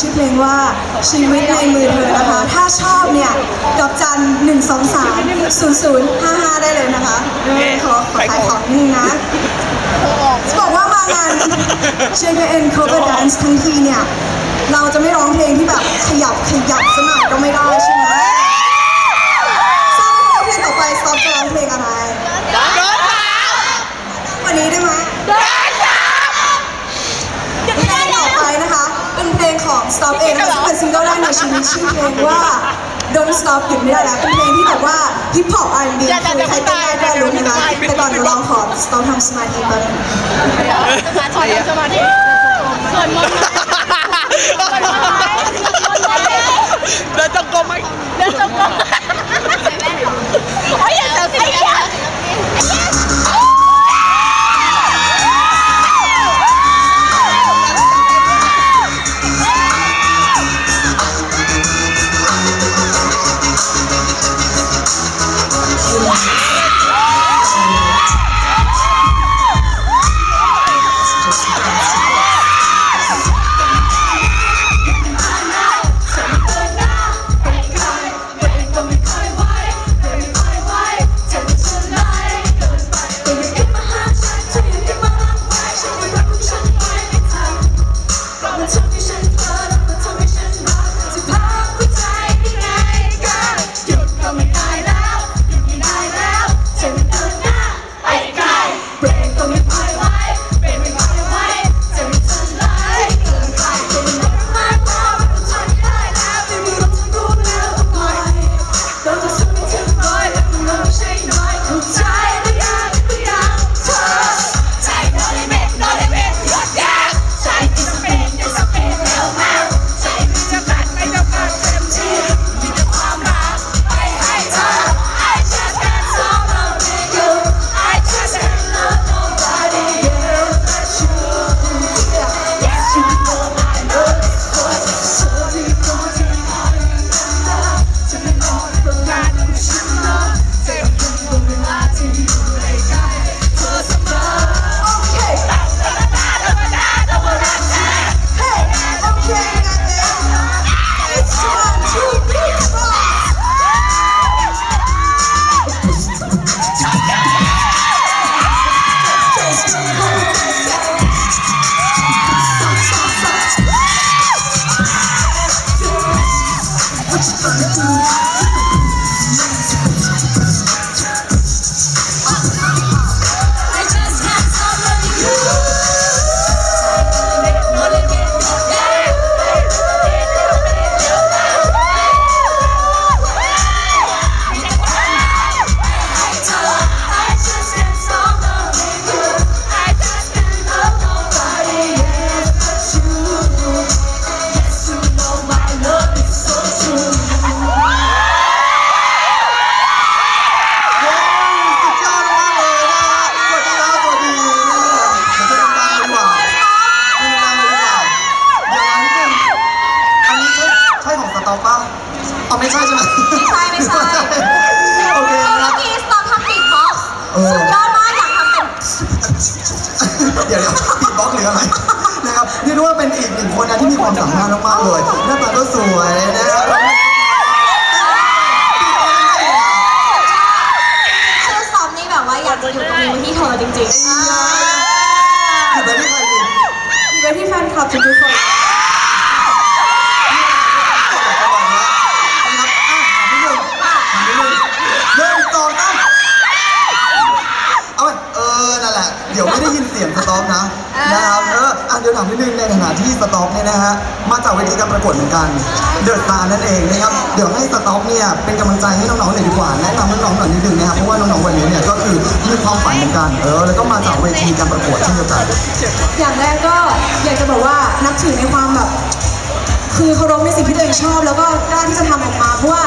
ชื่อเพลงว่าชีวิตในมือเธอนะคะ ถ้าชอบเนี่ยดอกจันหนึ่งสองสามศูนย์ศูนย์ห้าห้าได้เลยนะคะขอขอขายของนิดนึงนะจะบอกว่ามางาน JKN Cover Dance ทั้งทีเนี่ย เราจะไม่ร้องเพลงที่แบบขยับขยับสกหน่อยก็ไม่ได้ใช่ไหมทราบไหมว่าเพลงต่อไปซอฟจะร้องเพลงอะไร วันนี้ได้ไหมเพลงต่อไปนะคะ เป็นเพลงของ Stop เองนะคะซึ่งเป็นซิงเกิลแรกใน ชีวิตชื่อเพลงว่า Don't Stop หยุดไม่ได้แล้วเป็นเพลงที่แบบว่า Hip Hop R&B คือใครเต้นได้ก็รู้นะคะแต่ก่อนหนูลองขอ Stop ทำสมาธิแป๊บนึงขอทำสมาธิส่วนมนต์ไหมส่วนมนต์ไหมเดินจงกรมไหมเดินจงกรม สุดยอดมากอยากทำเป็นเดี๋ยวเดี๋ยวปิดบล็อกหรืออะไรนะครับเรียกได้ว่าเป็นอีกหนึ่งคนนะที่มีความสามารถมากๆเลยหน้าตาก็สวยนะครับชื่อ Stop นี่แบบว่าอยากจะอยู่ตรงนี้ไว้ที่เธอจริงๆอ่าอยู่ไปที่ใครดีอยู่ไว้ที่แฟนคลับทุกๆคน ประมาณนี้นะครับอะถามนิดนึงถามนิดนึงเริ่มต่อตั้งเอาไว้เออ นั่นแหละ เดี๋ยวไม่ได้ยินเสียงสต็อปนะ นะครับ เอออะเดี๋ยวถามนิดนึงในฐานะที่สต็อปเนี่ยนะฮะมาจากเวทีการประกวดเหมือนกันเดือะสตานั่นเองนะครับเดี๋ยวให้สต็อปเนี่ยเป็นกำลังใจให้น้องๆหน่อยดีกว่าแนะนำน้องๆหน่อยนิดนึงนะครับเพราะว่าน้องๆวันนี้เนี่ยก็คือมีความฝันเหมือนกันเออแล้วก็มาจากเวทีการประกวดเช่นเดียวกันอย่างแรกก็อยากจะบอกว่านับถือในความแบบคือเคารพในสิ่งที่ตัวเองชอบ แล้วก็กล้าที่จะทำออกมาเพราะว่า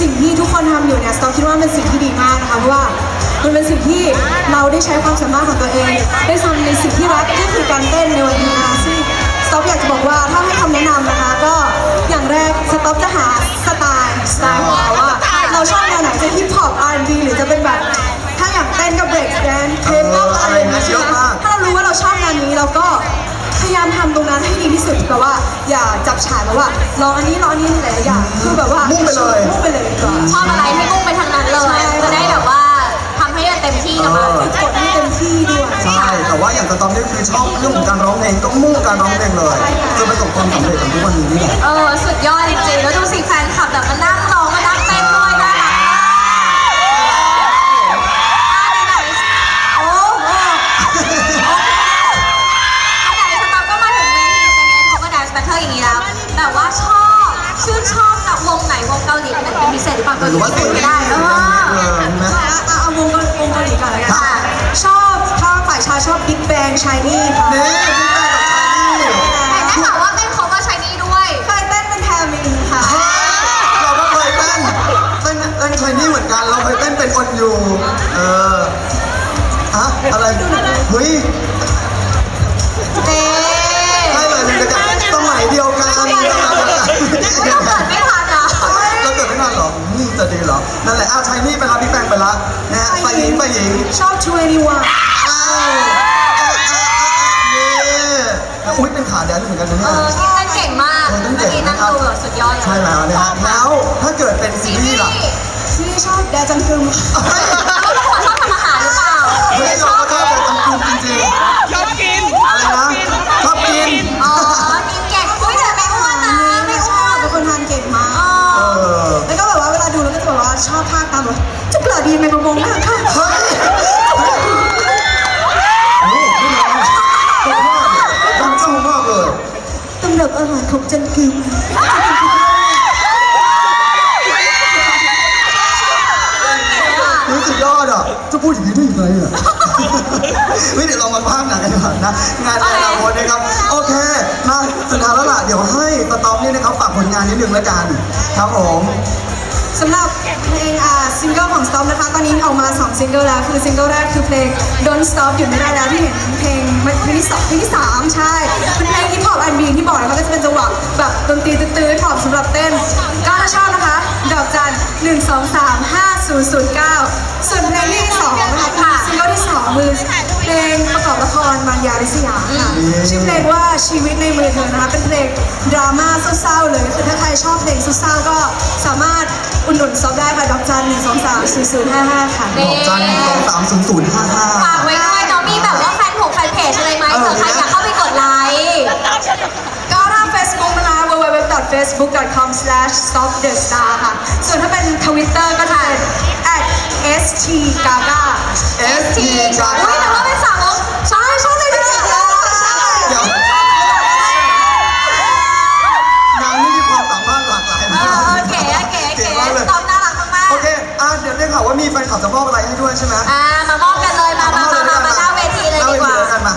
สิ่งที่ทุกคนทำอยู่เนี่ยสต็อกคิดว่าเป็นสิ่งที่ดีมากนะคะเพราะว่ามันเป็นสิ่งที่เราได้ใช้ความสามารถของตัวเอง ได้ทำในสิ่งที่รักก็คือการเต้นในวันนี้นะคะซึ่งสต็อปอยากจะบอกว่าถ้าให้คำแนะนำนะคะ ก็อย่างแรกสต็อปจะหาสไตล์สไตล์ของเราว่าเราชอบแนวไหนจะฮิปฮอป R&B หรือจะเป็นแบบถ้าอยากเต้นก็เบรกแดนเทปก็อะไรอย่างเงี้ยเยอะมากถ้าเรารู้ว่าเราชอบงานนี้เราก็พยายามทำตรงนั้นให้ดีที่สุดแบบว่าอย่าจับบฉายแบบว่าลองอันนี้ลองอันนี้หลายๆอย่างคือแบบว่ามุ่มุ่งไปเลยมุ่งไปเลยดีกว่าชอบอะไรให้มุ่งไปทางนั้นเลยจะได้ อย่างสตอมนี่คือชอบเรื่องของการร้องเพลงก็มุ่งการร้องเพลงเลยจนประสบความสำเร็จถึงทุกวันนี้นี่แหละ เออสุดยอดจริงๆแล้วดูสิแฟนคลับแบบมานั่งร้องมานั่งเต้นด้วยน่ารักมากอะไหนๆโอ้โหไหนๆสตอมก็มาถึงเวทีเซเว่นเขาก็ dance battle อย่างนี้แล้วแบบว่าชอบชื่นชอบกับวงไหนวงเกาหลีไหนเป็นพิเศษหรือเปล่าหรือว่าซี ชายนี่ค่ะนี่พี่แป้งกับชานี่แต่ได้ข่าวว่าเต้น cover Shiny ด้วยเคยเต้นเป็นแทมินค่ะ เราก็เคยเต้นเต้นเต้นชายนี่เหมือนกัน เราเคยเต้นเป็นคนอยู่ เออฮะอะไรเฮ้ยเอ๊ะใช่เลยเป็นกันสมัยเดียวกันสมัยเดียวกันเราเกิดไม่ทันนะเราเกิดไม่นานหรออืมจะดีเหรอ นั่นแหละอ้าวชายนี่ไปละพี่แป้งไปละนะฮะไปหญิงไปหญิงชอบชวยนิวะอ้าวอ้าว อุ้ยเป็นขาแดนเหมือนกันนะเอเนี่ยอเต้นเก่งมากเออเมื่เต้อนเก่กี้งนั่นะงครับดูแบบสุดยอดเลยใช่แล้วนะฮะแล้วถ้าเกิดเป็นซีรีส์ล่ะที่ชอบแดจังกึมเขาเป็นคนชอบทำอาหารหรือเปล่าเฮ้ยเราก็ชอบแต่จำกุมจริงชอบกินๆอะไรนะชอบกินอ๋อกินเก่งอุ้ยแต่ไม่อ้วนนะไม่ชอ้อวบนเป็นคนทานเก่งมากอ๋อเออแล้วก็แบบว่าเวลาดูแล้วก็จะแบบว่าชอบภาคตามแบบจะเกลือดีไหมมามองหน้าค่ะเฮ้ย หารของจันกึมรู้สุดยอดอะ จะพูดอย่างนี้ได้ยังไงอะเฮ้ยเดี๋ยวเรามาภาคหนังกันดีกว่านะ งานในอนาคตนะครับ โอเคมาสุดท้ายแล้วล่ะ เดี๋ยวให้สตอมนี่นะครับฝากผลงานนิดนึงแล้วกัน ครับผมสำหรับเพลงอ่าซิงเกิลของ Stop นะคะ ตอนนี้ออกมา 2 ซิงเกิลแล้ว คือซิงเกิลแรกคือเพลง Don't Stop หยุดไม่ได้แล้วที่เห็นเพลงเพลงที่สองเพลงที่สามใช่ เป็นเพลงฮิปฮอปแอนด์บีที่บอกนะคะก็จะเป็นจังหวะ 1 2 3 5 0 0 9 ส่วนเพลงที่สองนะคะคือซิงเกิลที่สองมือเพลงประกอบละครมารยาลิสยาค่ะชื่อเพลงว่าชีวิตในมือเธอนะคะเป็นเพลงดราม่าเศร้าๆเลยคือถ้าใครชอบเพลงเศร้าๆก็สามารถอุดหนุนซอฟได้ค่ะดอกจันหนึ่งสองสามศูนย์ศูนย์ห้าห้าค่ะนี่ดอกจันหนึ่งสองสามศูนย์ศูนย์ห้าห้าฝากไว้ด้วยเนาะมีแบบว่าแฟนผงแฟนเพจอะไรไหมเผื่อใครอยากเข้าไปกดไลค์ก็ถ้า Facebook นะคะ www.facebook.com/stopthestar ค่ะ ส่วนถ้าเป็น Twitter ก็จะเป็น @stgaga ST จ้าอุ้ยแต่ว่าเป็นสาวกใช่ชอบเลยด้วยใช่เดี๋ยวนางนี่มีความสามารถหลากหลายเอมากอเออเก๋อะเก๋เก๋มากเลยตอมน่ารักมากโอเคอะเดี๋ยวได้ข่าวว่ามีแฟนคลับจะมอบอะไรให้ด้วยใช่ไหมๆอ่ามามอบกันเลยมามามามามาหน้าเวทีเลยดีกว่าหน้เวทีเลยกันมา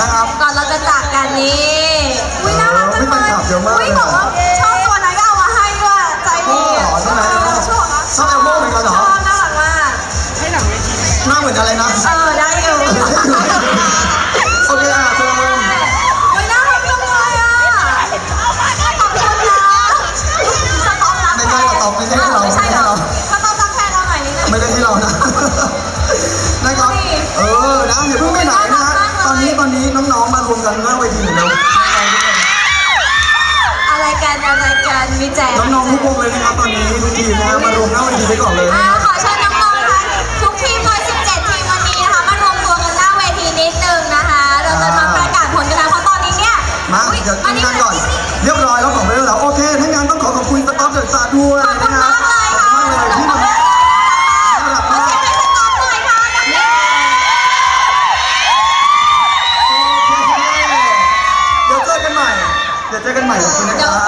นะครับก่อนเราจะจากกันนี่อุ้ยน่ารักจังเออไม่ เป็นขับเยอะมากอุ้ยบอกว่าชอบตัวไหนก็เอามาให้ด้วยใจดีชอบเหรอใช่ไหมเออชอบชอบแอลโม่เหมือนกันเหรอ ชอบน่ารักมากหน้าเหมือนอะไรนะ เออได้อยู่โอเคอะเชิญมึงอุ้ยน่ารักจังเลยอะขอบคุณนะสต๊อปรักไม่ใช่สต๊อปไม่ใช่ให้เราไม่ใช่เหรอสต๊อปรักแทนเราหน่อยนิดนึง ไม่ได้ให้เรานะ นะครับ เออนะอย่าเพิ่งไปไหนนะฮะ ตอนนี้ตอนนี้น้องๆมารวมกันหน้าเวทีเหมือนเดิม นมีแจกน้องๆทุกวงเลยนะครับตอนนี้ทุกทีมนะฮะมารวมหน้าเวทีไว้ก่อนเลยนะอ่าครับขอเชิญน้องๆทั้งทุกทีมเลย17 ทีมวันนี้นะคะมารวมตัวกันหน้าเวทีนิดนึงนะคะเราจะมาประกาศผลกันแล้วเพราะตอนนี้เนี่ยมาอุ๊ยเดี๋ยวมากินกันก่อน เรียบร้อยแล้วของไปแล้วโอเคถ้างั้นต้องขอขอบคุณสต๊อปเดอะสตาร์ด้วยขอบคุณนะคมารับกเลยขอบค่ะคุณมากเลยที่มาน่ารักขอมากเสียงให้สต๊อปหน่อยค่ะกับนี่เดี๋ยวเจอกันใหม่เดี๋ยวเจอกันใหม่ขอบคุณนะคเดี๋ยวรับไป